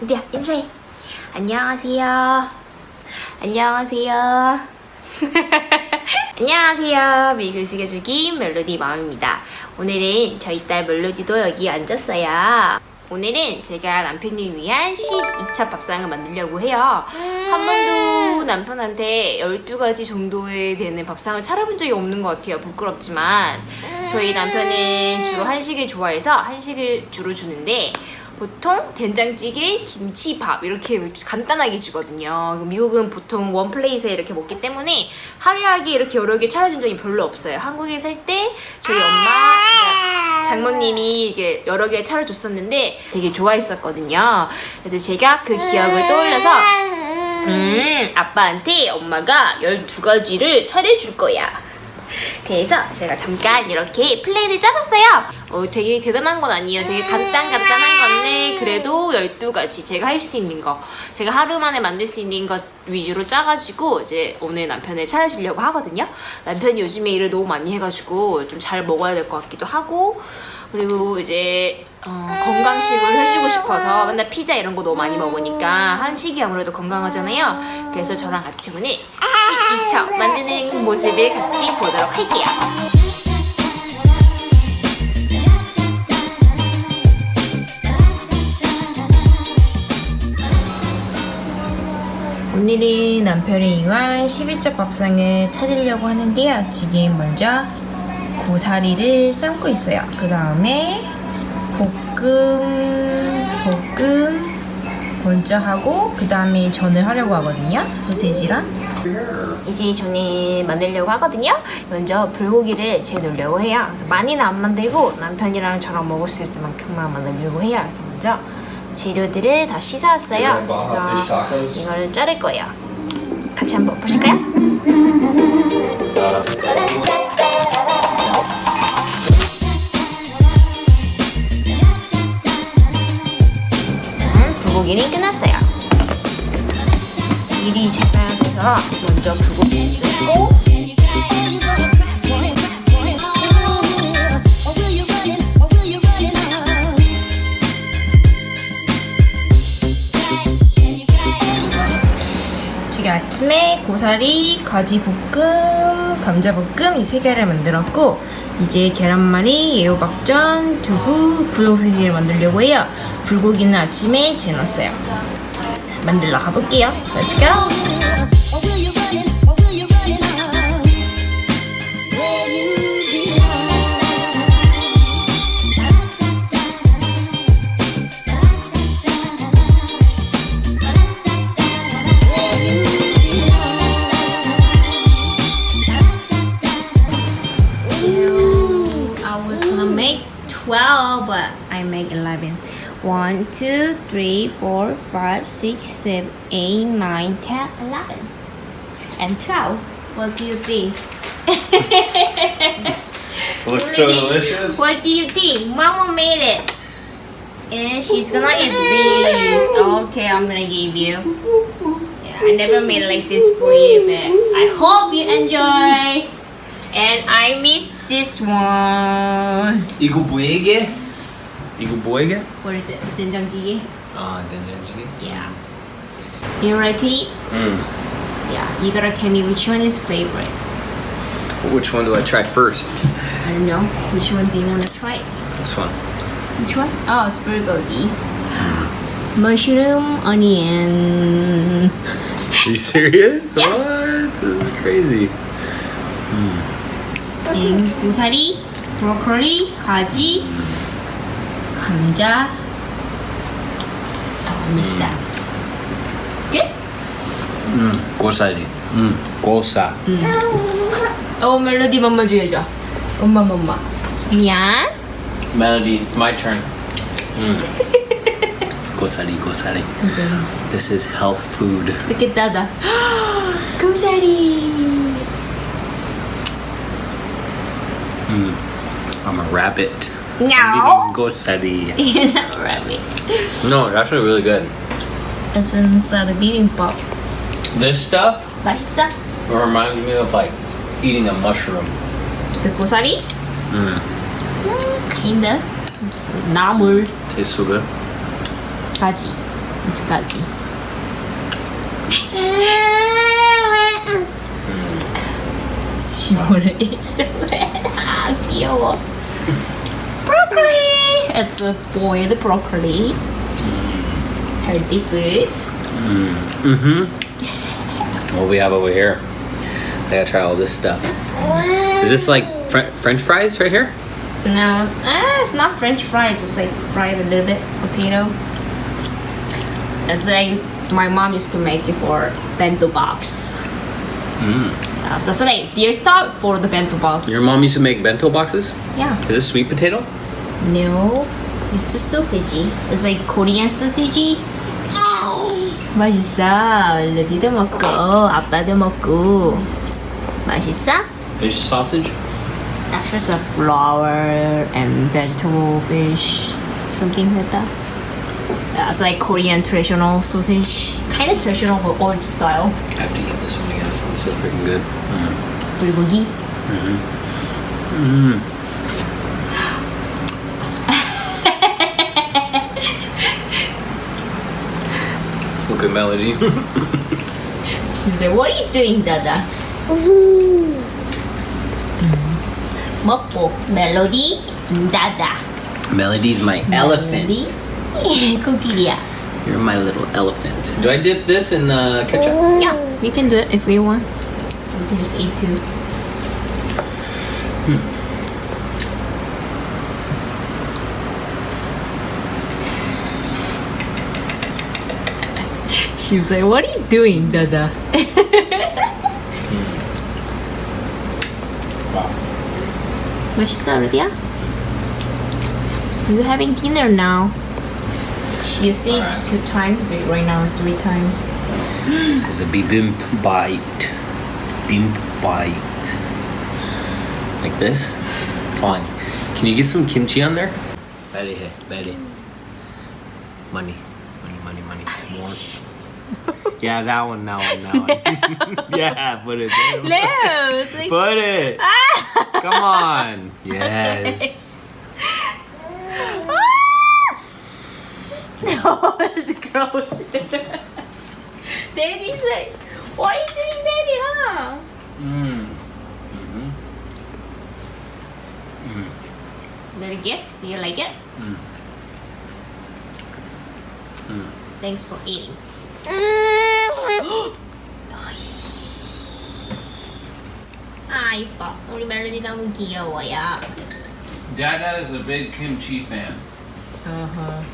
어디야 인사해. 안녕하세요. 안녕하세요. 안녕하세요. 미국식의 죽임 멜로디 마음입니다. 오늘은 저희 딸 멜로디도 여기 앉았어요. 오늘은 제가 남편을 위한 12차 밥상을 만들려고 해요. 한 번도 남편한테 12가지 정도에 되는 밥상을 차려본 적이 없는 것 같아요. 부끄럽지만. 저희 남편은 주로 한식을 좋아해서 한식을 주로 주는데 보통 된장찌개, 김치밥 이렇게 간단하게 주거든요. 미국은 보통 원 플레이트에 이렇게 먹기 때문에 화려하게 이렇게 여러 개 차려준 적이 별로 없어요. 한국에 살 때 저희 엄마, 그러니까 장모님이 이게 여러 개 차려줬었는데 되게 좋아했었거든요. 그래서 제가 그 기억을 떠올려서 음, 아빠한테 엄마가 12가지를 차려줄 거야. 그래서 제가 잠깐 이렇게 플랜을 짜봤어요. 어, 되게 대단한 건 아니에요. 되게 간단 간단한 건데 그래도 12가지 제가 할 수 있는 거 제가 하루 만에 만들 수 있는 것 위주로 짜가지고 이제 오늘 남편을 차려주려고 하거든요. 남편이 요즘에 일을 너무 많이 해가지고 좀 잘 먹어야 될 것 같기도 하고 그리고 이제 어, 건강식을 해주고 싶어서 맨날 피자 이런 거 너무 많이 먹으니까 한식이 아무래도 건강하잖아요. 그래서 저랑 같이 오늘 12차 만드는 모습을 같이 보도록 할게요. 오늘은 남편을 위한 11짝 밥상을 차리려고 하는데요. 지금 먼저 고사리를 삶고 있어요. 그 다음에 볶음, 볶음 먼저 하고 그 다음에 전을 하려고 하거든요. 소세지랑. 이제 전을 만들려고 하거든요. 먼저 불고기를 재놓으려고 해요. 그래서 많이는 안 만들고 남편이랑 저랑 먹을 수 있을 만큼만 만들려고 해요. 그래서 먼저 재료들을 다 씻어왔어요. 그래서 이거를 자를 거예요. 같이 한번 보실까요? 고기는 끝났어요. 미리 재봐야 돼서 먼저 불고기 뜯고 아침에 고사리, 가지 볶음, 감자 볶음 이 세 개를 만들었고 이제 계란말이, 애호박전, 두부, 불고기를 만들려고 해요. 불고기는 아침에 재놨어요. 만들러 가볼게요. Let's go! 1, 2, 3, 4, 5, 6, 7, 8, 9, 10, 11. And 12. What do you think? Looks so Really? delicious. What do you think? Mama made it. And she's gonna eat this. Okay, I'm gonna give you. Yeah, I never made it like this for you, but I hope you enjoy. And I miss this one. 이거 뭐에게? 이거 뭐에게? What is it? 된장찌개? 아, 된장찌개. Yeah. You ready to eat? Mm. Yeah. You gotta tell me which one is favorite. Which one do I try first? I don't know. Which one do you wanna try? This one. Which one? Oh, it's bulgogi. Mushroom, onion. Are you serious? Yeah. What? This is crazy. And 고사리, broccoli, 가지, 감자. Oh, I missed that. It's good? Mm. 고사리. Mm. 고사. 어, 멜로디 맘마 줘야죠. 엄마 맘마. 미안. Melody, it's my turn. Mm. 고사리, 고사리. This is health food. 이렇게 따다. 고사리. I'm a rabbit. No. I'm eating gosa리. You're not rabbit. No, it's actually really good. It's inside a bibimbap. This stuff 맛있어? reminds me of like eating a mushroom. 그 고사리? Mm. kinda. 나물, Tastes so good. 가지. 아직까지. 시원해 있어. 아, 귀여워. Broccoli. It's a boiled broccoli. Healthy food. Mm-hmm. What we have over here? I gotta try all this stuff. Is this like fr- French fries right here? No, ah, it's not French fry. Just like fried a little bit potato. It's like my mom used to make it for bento box. Mm. Uh, that's like dear stop for the bento box. Your mom used to make bento boxes. yeah. Is this sweet potato? No, it's just sausage. It's like Korean sausage. 맛있어. 르디도 먹고 아빠도 먹고. 맛있어? Fish sausage. Actually, it's a flour and vegetable fish, something like that. Yeah, it's like Korean traditional sausage, kind of traditional but old style. I have to eat this one again. it's so freaking good. Mm-hmm. Boogie. Mm-hmm. Mm. Melody. she like, "What are you doing, Dada?" Ooh. Mm. Melody, Dada. Melody's my melody. elephant. Cookie, yeah. You're my little elephant. Do I dip this in the ketchup? Yeah, you can do it if you want. You can just eat too. Hmm. she was like, "What are you doing, Dada?" Wow. What's up, yeah? You're having dinner now. You see, Alright. two times, but right now it's three times. This is a bibimbap bite. Bibimbap bite. Like this? On. Can you get some kimchi on there? Betty, hey, Betty. Money. Money, money, money. More. yeah, that one, that one, that one. yeah, put it there. Like Put it. Come on. Yes. No, it's gross. Daddy's like, what are you doing, Daddy, huh? Mm. Mm-hmm. Mm. Very good. Do you like it? Mm. Mm. Thanks for eating. Ay, pa. Uli meron din akong giyaw, waya. Dada is a big kimchi fan. Uh-huh.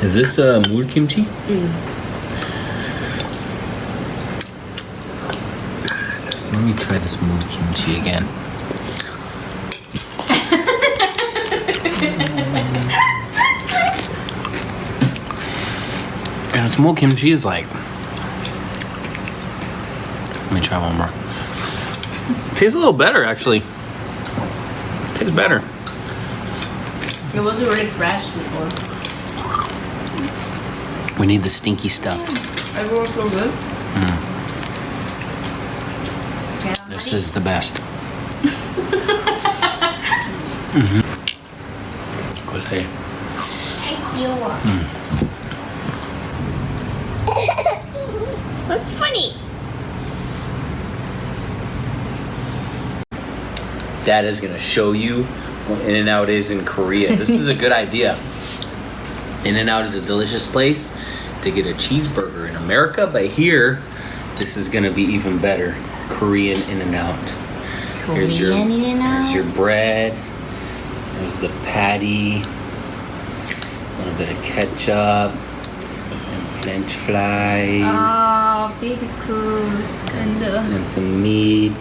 Is this uh, mood kimchi? So let me try this mood kimchi again. and smoked kimchi is like. Let me try one more. Tastes a little better, actually. Tastes better. It wasn't really fresh before. We need the stinky stuff. Everyone's so good. Mm. This is the best. mm-hmm. Jose. Thank you. Mm. That's funny. Dad is gonna show you what In and Out is in Korea. This is a good idea. In and Out is a delicious place to get a cheeseburger in America, but here, this is gonna be even better. Korean In and Out. Here's your here's your bread. There's the patty. A little bit of ketchup and French fries. Oh, baby coos. Ganda. Uh, and some meat.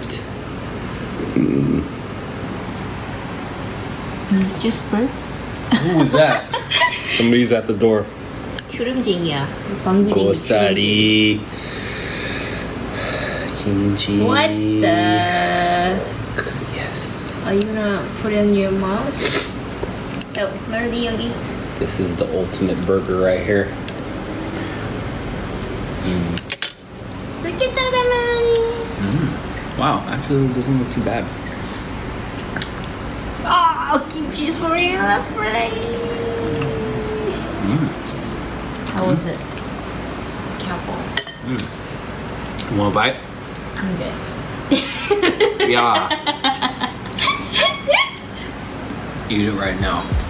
Mm. Just burp. Who was that? Somebody's at the door. 주름쟁이야. 방구쟁이. Gosari. Kimchi. What the? Yes. Are you gonna put it in your mouth? Oh, 멜로디 여기. This is the ultimate burger right here. Look at that, 멜로디. Wow, actually it doesn't look too bad. Oh, kimchi's for you, friend. Mm. How was mm. it? So careful. Mm. You want a bite? I'm good. Yeah. Eat it right now.